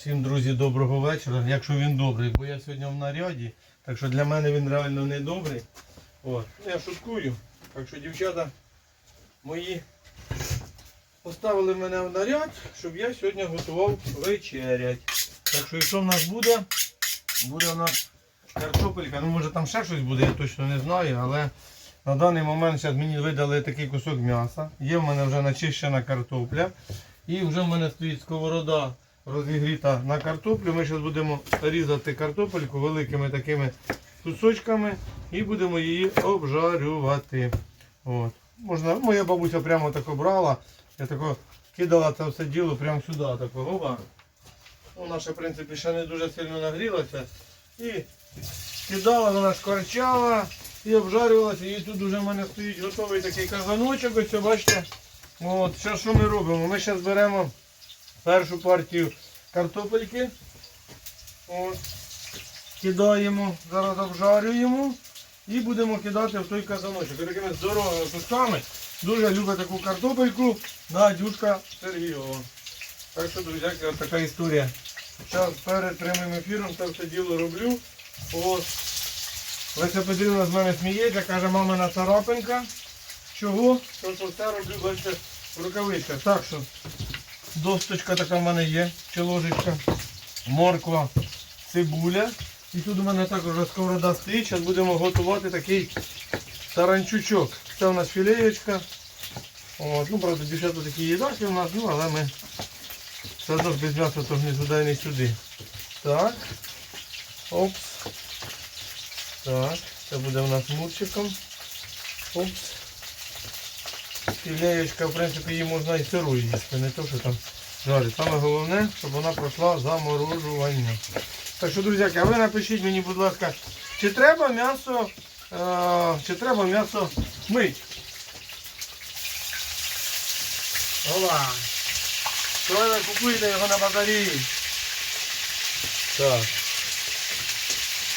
Всім, друзі, доброго вечора. Якщо він добрий, бо я сьогодні в наряді, так що для мене він реально не добрий. От. Ну, Я шуткую. Так що дівчата мої поставили мене в наряд, щоб я сьогодні готував вечерять. Так що і що в нас буде? Буде в нас картопелька. Ну може там ще щось буде, я точно не знаю, але на даний момент зараз мені видали такий кусок м'яса. Є в мене вже начищена картопля. І вже в мене стоїть сковорода розігріта на картоплю. Ми зараз будемо різати картопельку великими такими кусочками і будемо її обжарювати. От. Можна, моя бабуся прямо так брала. Я тако кидала це все діло прямо сюди. Тако, оба. Ну, наша, в принципі, ще не дуже сильно нагрілася. І кидала, вона шкварчала і обжарювалася. І тут вже в мене стоїть готовий такий казаночок. Ось бачите. От, зараз що ми робимо? Ми зараз беремо першу партію картопельки. От, кидаємо, зараз обжарюємо і будемо кидати в той казаночок. І такими здоровими кусками. Дуже любить таку картопельку Надюшка Сергієва. Так що, друзі, ось така історія. Зараз перед прямим ефіром це все діло роблю. От. Леся Петрівна з мене сміється, каже, мамина царапинка. Чого? Тому що все роблю, бачите, в рукавичках. Так що досточка така в мене є, чи ложечка, морква, цибуля. І тут у мене також сковорода стоїть. Зараз будемо готувати такий таранчучок. Це у нас філеєчка. От, ну, правда, дівчата такі їдаки у нас, ну, але ми все одно без м'яса то не туди, не сюди. Так. Опс. Так, це буде у нас мурчиком. Опс. Філеєчка, в принципі, її можна і сирою їсти, не то, що там жарить. Саме головне, щоб вона пройшла заморожування. Так що, друзяки, а ви напишіть мені, будь ласка, чи треба м'ясо, е, чи треба м'ясо мить? Ова. Що ви купуєте його на базарі? Так.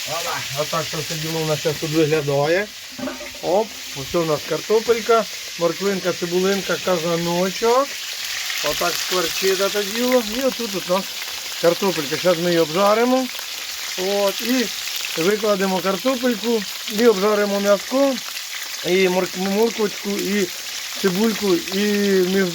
Ова. Отак це все діло у нас зараз тут виглядає. Оп, ось у нас картопелька, морквинка, цибулинка, казаночок. Отак скворчить це діло. І отут у нас картопелька. Зараз ми її обжаримо. От, і викладемо картопельку і обжаримо м'яско, і морк- морквочку, і цибульку, і між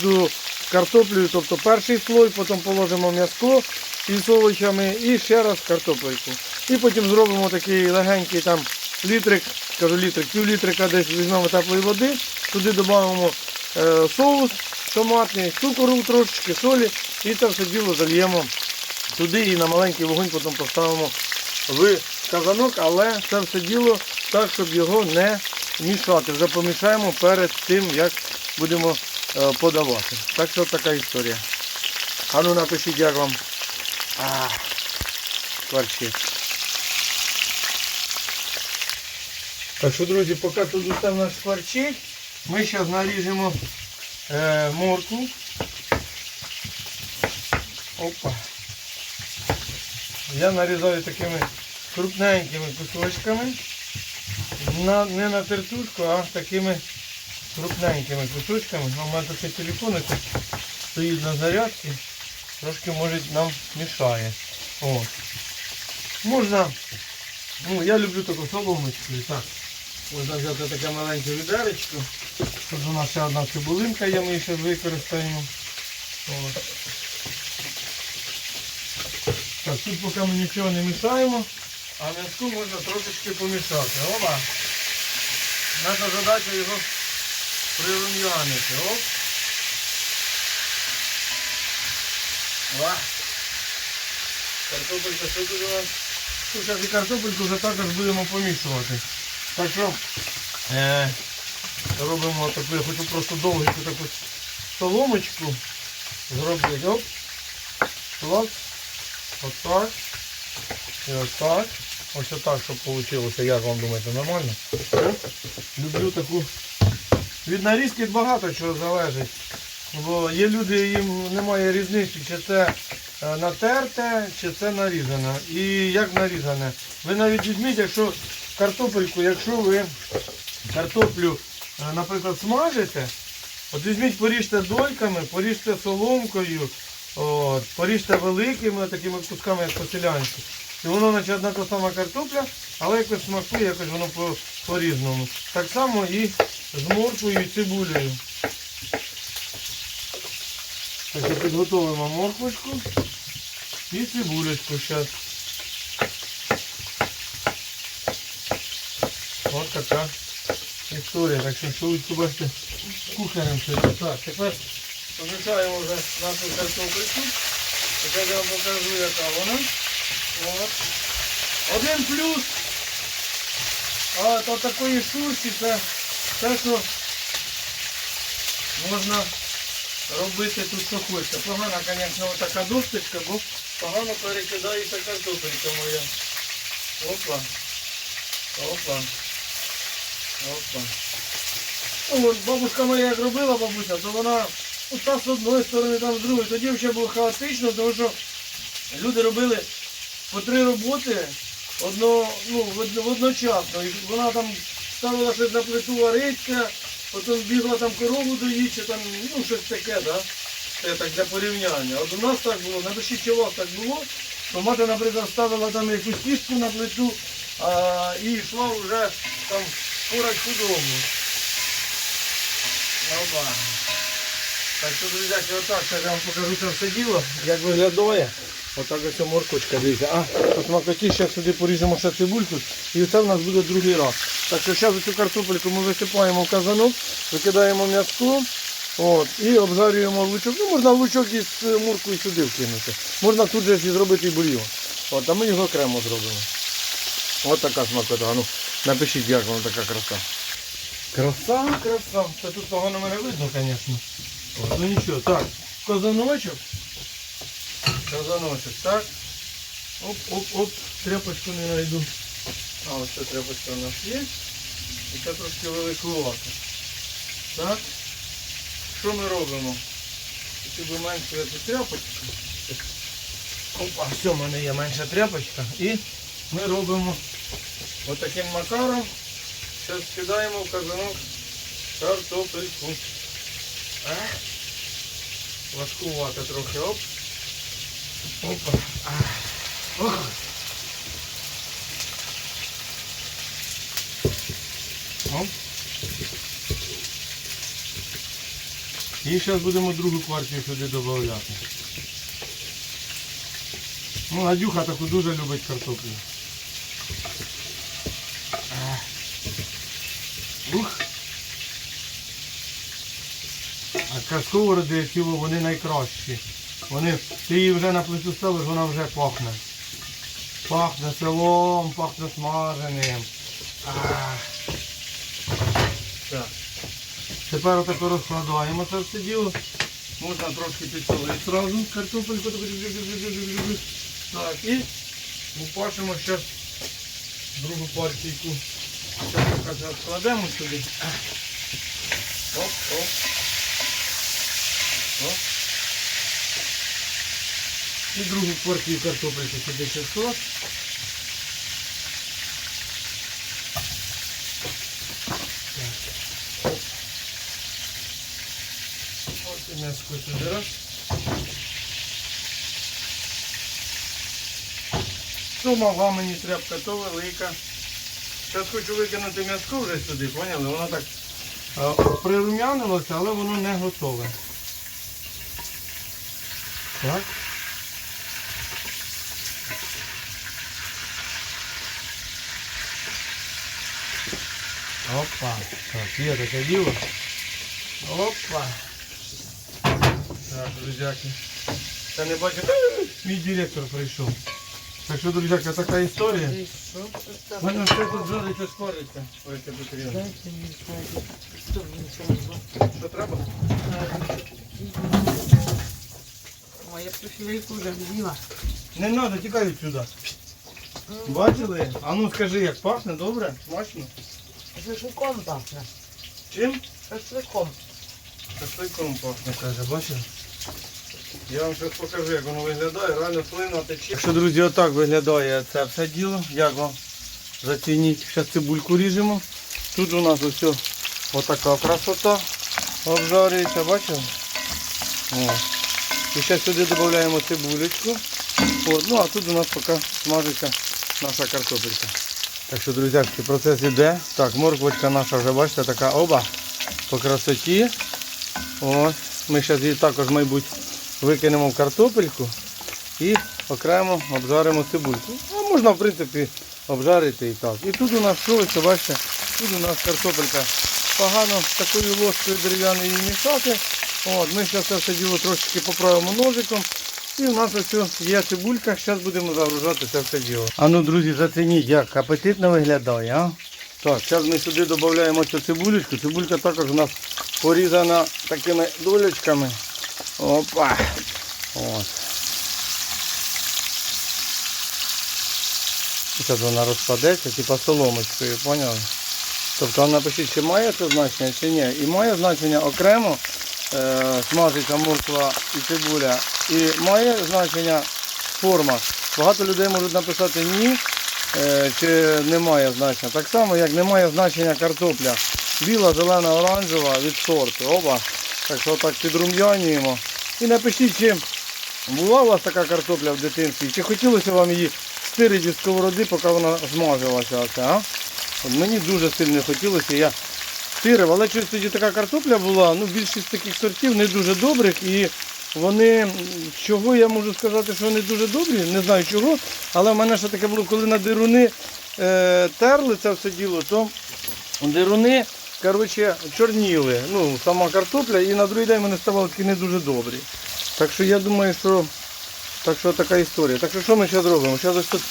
картоплею, тобто перший слой, потім положимо м'яско із овочами і ще раз картопельку. І потім зробимо такий легенький там літрик, кажу літрик, пів літрика десь візьмемо теплої води, туди додамо е, соус томатний, цукору трошечки, солі і це все діло зальємо туди і на маленький вогонь потім поставимо в казанок, але це все діло так, щоб його не мішати. Вже помішаємо перед тим, як будемо е, подавати. Так що така історія. А ну напишіть, як вам а, кварчить. Так що, друзі, поки тут усе в нас шкварчить, ми зараз наріжемо е, моркву. Опа. Я нарізаю такими крупненькими кусочками. На, не на тертушку, а такими крупненькими кусочками. У мене такий телефон стоїть на зарядці. Трошки може нам мішає. От. Можна, ну я люблю таку соломочку. і Так. Можна взяти таке маленьке відеречко. Тут у нас ще одна цибулинка є, ми її ще використаємо. От. Так, тут поки ми нічого не мішаємо, а м'язку можна трошечки помішати. Оба. Наша задача його прирум'янити. Оп. Ва. Картопелька що тут у нас? Тут зараз і картопельку вже також будемо помішувати. Так що е, робимо таку, я хочу просто довгеньку таку соломочку зробити. Оп. Клас. Отак. І отак. Ось отак, щоб вийшло. Як вам думаєте, нормально? Люблю таку. Від нарізки багато чого залежить. Бо є люди, їм немає різниці, чи це е, натерте, чи це нарізане. І як нарізане. Ви навіть візьміть, якщо картопельку, якщо ви картоплю, е, наприклад, смажите, от візьміть, поріжте дольками, поріжте соломкою, От, поріжте великими такими кусками, як по-селянськи. І воно наче одна та сама картопля, але якось смакує, якось воно по- по-різному. Так само і з морквою і цибулею. Так, підготовимо морквочку і цибулечку зараз. Ось така історія. Так що швидко бачите кухарем сьогодні. Так, тепер помішаємо вже нашу картопельку. Тепер я вам покажу, яка вона. От. Один плюс от такої суші це те, що можна робити тут що хочеться. Погана, звісно, така досточка, бо погано перекидається картопелька моя. Опа. Опа. Опа. Ну, от бабушка моя як робила бабуся, то вона та з одної сторони, там з другої. Тоді вже було хаотично, тому що люди робили по три роботи одно, ну, одночасно. І вона там ставила щось на плиту вариться, потім бігла там корову доїть, чи там, ну щось таке, да? Це так для порівняння. От у нас так було, напишіть, чи у вас так було, то мати, наприклад, ставила там якусь кістку на плиту а, і йшла вже там порать худобу. Опа. Так що, друзяки, отак я вам покажу це все діло, як виглядає. Отак ось моркочка, дивіться. А, по смакоті ще сюди поріжемо ще цибульку і це в нас буде другий раз. Так що зараз цю картопельку ми висипаємо в казанок, викидаємо м'яско. От, і обжарюємо лучок. Ну, можна лучок із е, моркою сюди вкинути. Можна тут же зробити і бульйон. От, а ми його окремо зробимо. От така смакота. Ну, напишіть, як вона така краса. Краса, краса. Це тут погано мене видно, звісно. Ну нічого. Так, казаночок. Казаночок, так. Оп, оп, оп. Тряпочку не знайду. А, ось ця тряпочка у нас є. І це трошки великувато. Так. Що ми робимо? Хотів би менше цю тряпочку. Опа, все, в мене є менша тряпочка. І ми робимо отаким макаром. Зараз скидаємо в казанок картопельку. Важкувати трохи. Оп. Опа. Ох. Оп. І зараз будемо другу партію сюди додати. Ну, Надюха таку дуже любить картоплю. Ух. А касковороди тіло вони найкращі. Вони, ти її вже на плиту ставиш, вона вже пахне. Пахне селом, пахне смаженим. Так. Тепер отако розкладаємо це все діло. Можна трошки підсолити одразу картопельку. Так, і упашимо ще другу партійку. Зараз складемо сюди. Оп, оп. Оп. І другу партію картопельки сюди ще склад. Ось м'яско сюди раз. То мала мені тряпка, то велика. Зараз хочу викинути м'яско вже сюди, поняли? Воно так е, прирум'янилося, але воно не готове. Так. Опа. Так, є таке діло. Опа. Так, друзяки. Та не бачу. Мій директор прийшов. Так що, друзяки, така історія. Тут Мене все тут жариться, спориться. Ой, це потрібно. Що треба. Ой, я профілейку вже з'їла. Не треба, тікай відсюди. Бачили? А ну скажи, як пахне, добре? Смачно? Шашликом пахне. Чим? Шашликом. Шашликом пахне, каже, бачили? Я вам зараз покажу, як воно виглядає, реально слина тече. Так що, друзі, отак виглядає це все діло. Як вам зацініть? Зараз цибульку ріжемо. Тут у нас ось отака красота обжарюється, бачили? О. І зараз сюди додаємо цибулечку. От, ну а тут у нас поки смажиться наша картопелька. Так що, друзяки, процес іде. Так, морквочка наша вже, бачите, така оба по красоті. Ось. Ми зараз її також, мабуть, викинемо картопельку і окремо обжаримо цибульку. А можна, в принципі, обжарити і так. І тут у нас що, ось, бачите, тут у нас картопелька погано такою ложкою дерев'яною її мішати. От, ми зараз це все діло трошечки поправимо ножиком. І у нас ось є цибулька, зараз будемо загружати це все діло. А ну, друзі, зацініть, як апетитно виглядає, а? Так, зараз ми сюди додаємо цю цибулечку. Цибулька також у нас порізана такими долечками. Опа. От. Зараз вона розпадеться, типа соломочкою, поняли? Тобто напишіть, чи має це значення, чи ні. І має значення окремо е, смажиться морква і цибуля. І має значення форма. Багато людей можуть написати ні, е, чи немає значення. Так само, як немає значення картопля. Біла, зелена, оранжева від сорту. Оба. Так що так підрум'янюємо. І напишіть, чи була у вас така картопля в дитинстві, чи хотілося вам її стирити зі сковороди, поки вона змажилася. А? Мені дуже сильно хотілося. Я стирив, але щось тоді така картопля була, ну більшість таких сортів не дуже добрих і вони, чого я можу сказати, що вони дуже добрі, не знаю чого, але в мене ще таке було, коли на дируни е, терли це все діло, то дируни коротше, чорніли, ну, сама картопля, і на другий день вони ставали такі не дуже добрі. Так що я думаю, що так що така історія. Так що що ми зараз робимо? Зараз ось тут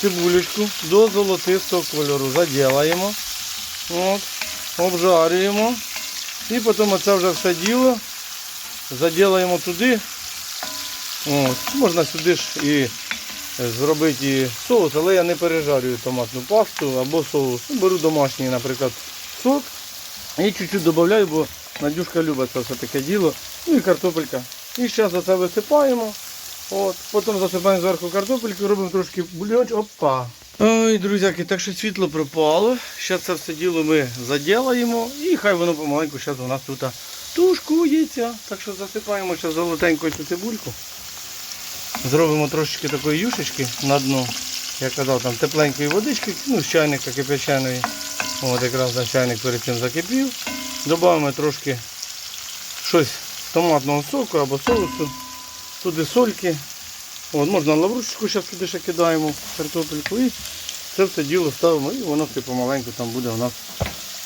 цибулечку до золотистого кольору заділаємо. От, обжарюємо. І потім оце вже все діло заділаємо туди. От. Можна сюди ж і зробити соус, але я не пережарюю томатну пасту або соус. Ну, Беру домашній, наприклад, сок. І чуть-чуть додаю, бо Надюшка любить це все таке діло. Ну і картопелька. І зараз оце висипаємо. От, потім засипаємо зверху картопельку, робимо трошки бульончик. Опа. Ой, друзяки, так що світло пропало. Зараз це все діло ми заділаємо і хай воно помаленьку зараз у нас тут тушкується. Так що засипаємо зараз золотенько цю цибульку. Зробимо трошечки такої юшечки на дно. Я казав, там тепленької водички, ну, з чайника кипяченої. От якраз на чайник перед цим закипів. Додаємо трошки щось томатного соку або соусу. Туди сольки. От, можна лаврушечку зараз туди ще кидаємо, картопельку і це все діло ставимо і воно все помаленьку там буде у нас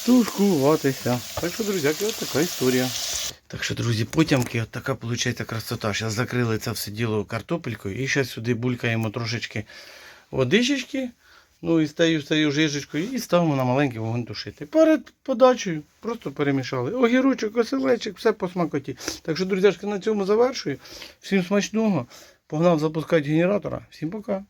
тушкуватися. Так що, друзяки, от така історія. Так що, друзі, потямки, от така виходить красота. Зараз закрили це все діло картопелькою і зараз сюди булькаємо трошечки водичечки. Ну і стаю, стаю жижечкою і ставимо на маленький вогонь тушити. Перед подачею просто перемішали. Огірочок, оселечок, все по смакоті. Так що, друзяшки, на цьому завершую. Всім смачного. Погнав запускати генератора. Всім пока.